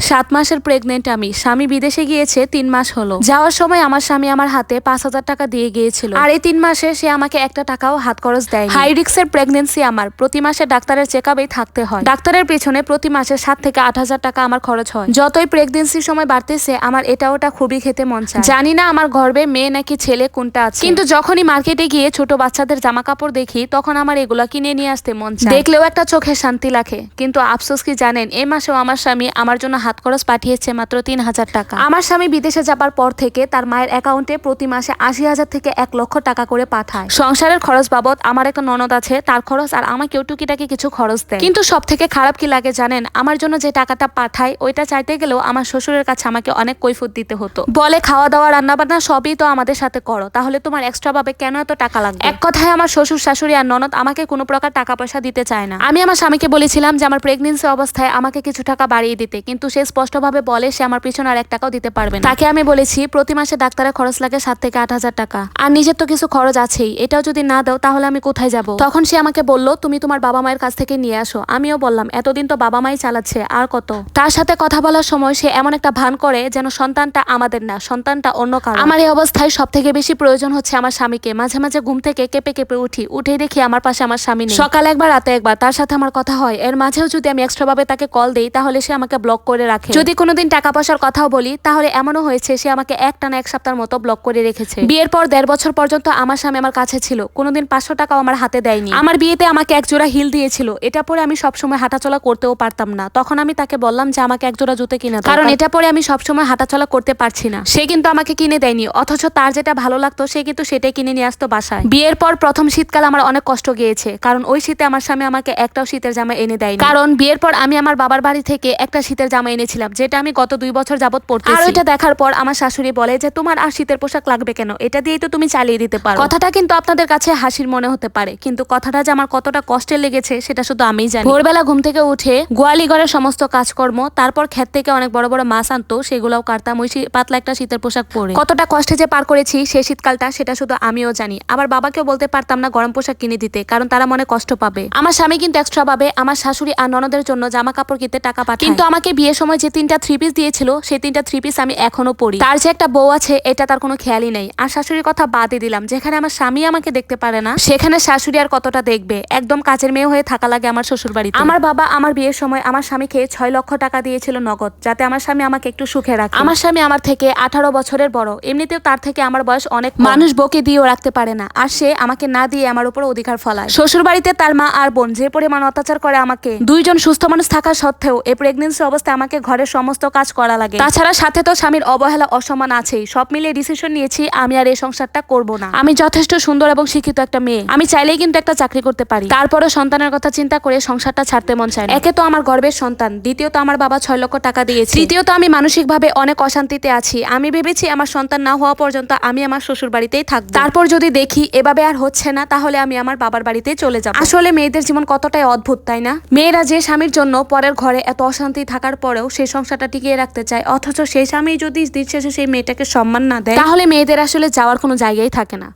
সাত মাসের প্রেগনেন্ট আমি। স্বামী বিদেশে গিয়েছে, তিন মাস হলো। যাওয়ার সময় আমার স্বামী আমার হাতে পাঁচ হাজার টাকা দিয়ে গিয়েছিল। আর এই তিন মাসে সে আমাকে একটা টাকাও হাত খরচ দেয় হাই রিক্সের প্রেগনেন্সি আমার। প্রতি মাসে ডাক্তারের চেক থাকতে হয়। ডাক্তারের পেছনে প্রতি মাসে সাত থেকে আট হাজার টাকা আমার খরচ হয়। যতই প্রেগনেন্সির সময় বাড়তেছে, আমার এটা ওটা খুবই খেতে মন চায়। জানি না আমার গর্বে মেয়ে নাকি ছেলে কোনটা আছে। কিন্তু যখনই মার্কেটে গিয়ে ছোট বাচ্চাদের জামা কাপড় দেখি, তখন আমার এগুলা কিনে নিয়ে আসতে মন চায়। দেখলেও একটা চোখে শান্তি লাগে। কিন্তু আফসোস কি জানেন এই মাসেও আমার স্বামী আমার জন্য হাত খরচ পাঠিয়েছে মাত্র তিন হাজার টাকা। আমার স্বামী বিদেশে যাবার পর থেকে তার মায়ের অ্যাকাউন্টে প্রতি মাসে আশি হাজার থেকে এক লক্ষ টাকা করে পাঠায়। সংসারের খরচ বাবদ আমার একটা ননদ আছে তার খরচ আর আমাকেও টুকিটাকি কিছু খরচ দেয়। কিন্তু সব থেকে খারাপ কি লাগে জানেন? আমার জন্য যে টাকাটা পাঠায় ওইটা চাইতে গেলেও আমার শ্বশুরের কাছে আমাকে অনেক কৈফুত দিতে হতো। বলে খাওয়া দাওয়া রান্না বান্না সবই তো আমাদের সাথে করো। তাহলে তোমার এক্সট্রা ভাবে কেন এত টাকা লাগবে? এক কথায় আমার শ্বশুর শাশুড়ি আর ননদ আমাকে কোনো প্রকার টাকা পয়সা দিতে চায় না। আমি আমার স্বামীকে বলেছিলাম যে আমার প্রেগনেন্সি অবস্থায় আমাকে কিছু টাকা বাড়িয়ে দিতে কিন্তু সে স্পষ্টভাবে বলে সে আমার পিছনে আর এক টাকাও দিতে পারবে না। তাকে আমি বলেছি, প্রতি মাসে ডাক্তারের খরচ লাগে সাত থেকে আট হাজার টাকা। আর নিজের তো কিছু খরচ আছেই, এটাও যদি না দাও তাহলে আমি কোথায় যাব? তখন সে আমাকে বলল, তুমি তোমার বাবা মায়ের কাছ থেকে নিয়ে আসো। আমিও বললাম, এতদিন তো বাবা মাই চালাচ্ছে, আর কত? তার সাথে কথা বলার সময় সে এমন একটা ভান করে যেন সন্তানটা আমাদের না, সন্তানটা অন্য কারও। আমার এই অবস্থায় সব থেকে বেশি প্রয়োজন হচ্ছে আমার স্বামীকে। মাঝে মাঝে ঘুম থেকে কেঁপে কেঁপে উঠি, উঠে দেখি আমার পাশে আমার স্বামী সকালে একবার, রাতে একবার, তার সাথে আমার কথা হয়। এর মাঝেও যদি আমি এক্সট্রা ভাবে তাকে কল দেই, তাহলে সে আমাকে ব্লক করে রাখে যদি কোনোদিন টাকা পয়সার কথাও বলি, তাহলে এমনও হয়েছে, সে আমাকে এক টানা এক সপ্তাহের মতো ব্লক করে রেখেছে। বিয়ের পর দেড় বছর পর্যন্ত আমার স্বামী আমার কাছে ছিল। কোনোদিন পাঁচশো টাকাও আমার হাতে দেয়নি। আমার বিয়েতে আমাকে এক জোড়া হিল দিয়েছিল। এটা পরে আমি সবসময় হাঁটাচলা করতেও পারতাম না। তখন আমি তাকে বললাম যে আমাকে এক জোড়া জুতো কিনে কারণ এটা পরে আমি সবসময় হাঁটাচলা করতে পারছি না। সে কিন্তু আমাকে কিনে দেয়নি। অথচ তার যেটা ভালো লাগতো, সে কিন্তু সেটাই কিনে নিয়ে আসতো বাসায়। বিয়ের পর প্রথম শীতকাল আমার অনেক কষ্ট গিয়েছে। কারণ ওই শীতে আমার স্বামী আমাকে একটাও শীতের জামা এনে দেয়নি। কারণ বিয়ের পর আমি আমার বাবার বাড়ি থেকে একটা শীতের জামা এনেছিলাম যেটা আমি গত দুই বছর যাবত পড়তে আর ওইটা দেখার পর আমার শাশুড়ি বলে যে তোমার আর শীতের পোশাক লাগবে কেন? এটা দিয়েই তো তুমি চালিয়ে দিতে পারো। কথাটা কিন্তু আপনাদের কাছে হাসির মনে হতে পারে কিন্তু কথাটা যে আমার কতটা কষ্টের লেগেছে সেটা শুধু আমিই জানি। ভোরবেলা ঘুম থেকে উঠে গোয়ালি ঘরের সমস্ত কাজকর্ম তারপর ক্ষেত থেকে অনেক বড় বড় মাছ আনতো সেগুলোও কাটতাম ওই পাতলা একটা শীতের পোশাক পরে। কতটা কষ্টে যে পার করেছি সেই শীতকালটা সেটা শুধু আমিও জানি। আবার বাবাকেও বলতে পারতাম না গরম পোশাক কিনে দিতে কারণ তারা মনে কষ্ট পাবে। আমার স্বামী কিন্তু এক্সট্রা ভাবে আমার শাশুড়ি আর ননদের জন্য জামা কাপড় কিনতে টাকা পাঠায়। কিন্তু আমাকে বিয়ের সময় যে তিনটা থ্রি পিস দিয়েছিল, সেই তিনটা থ্রি পিস আমি এখনও পরি তার যে একটা বউ আছে, এটা তার কোনো খেয়ালই নেই। আর শাশুড়ির কথা বাদই দিলাম, যেখানে আমার স্বামী আমাকে দেখতে পারে না, সেখানে শাশুড়ি আর কতটা দেখবে? একদম কাজের মেয়ে হয়ে থাকা লাগে আমার শ্বশুর বাড়িতে আমার বাবা আমার বিয়ের সময় আমার স্বামীকে ছয় লক্ষ টাকা দিয়েছিল নগদ, যাতে আমার স্বামী আমাকে একটু সুখে রাখে। আমার স্বামী আমার থেকে আঠারো বছরের বড়, এমনিতেও তার থেকে আমার বয়স অনেক মানুষ বকে দিয়েও রাখতে পারে না, আর সে আমাকে না দিয়ে আমার উপর অধিকার ফলায়। শ্বশুর বাড়িতে তার মা আর বোন, যে পরিমাণ অত্যাচার করে আমাকে, দুইজন সুস্থ মানুষ থাকা সত্ত্বেও এই প্রেগনেন্সি অবস্থায় আমাকে ঘরের সমস্ত কাজ করা লাগে। তাছাড়া সাথে তো স্বামীর অবহেলা অসমান আছেই। সব মিলিয়ে ডিসিশন নিয়েছি আমি আর এই সংসারটা করব না। আমি যথেষ্ট সুন্দর এবং শিক্ষিত একটা মেয়ে। আমি চাইলেই কিন্তু একটা চাকরি করতে পারি। তারপরে সন্তানের কথা চিন্তা করে সংসারটা ছাড়তে মন চায় একে তো আমার গর্বের সন্তান দ্বিতীয়ত আমার বাবা ছয় লক্ষ টাকা দিয়েছে। তৃতীয়ত আমি মানসিকভাবে অনেক অশান্তিতে আছি। আমি ভেবেছি আমার সন্তান না হওয়া পর্যন্ত আমি আমার শ্বশুর বাড়িতেই থাকব। তারপর যদি দেখি এভাবে আর হচ্ছে না তাহলে আমি আমার বাবার বাড়িতে চলে যাব। আসলে মেয়েদের জীবন কতটাই অদ্ভুত তাই না? মেয়েরা যে স্বামীর জন্য পরের ঘরে এত অশান্তি থাকার পরেও সেই সংসারটা টিকিয়ে রাখতে চায়। অথচ সেই স্বামী যদি দিন শেষে সেই মেয়েটাকে সম্মান না দেয়, তাহলে মেয়েদের আসলে যাওয়ার কোনো জায়গাই থাকে না।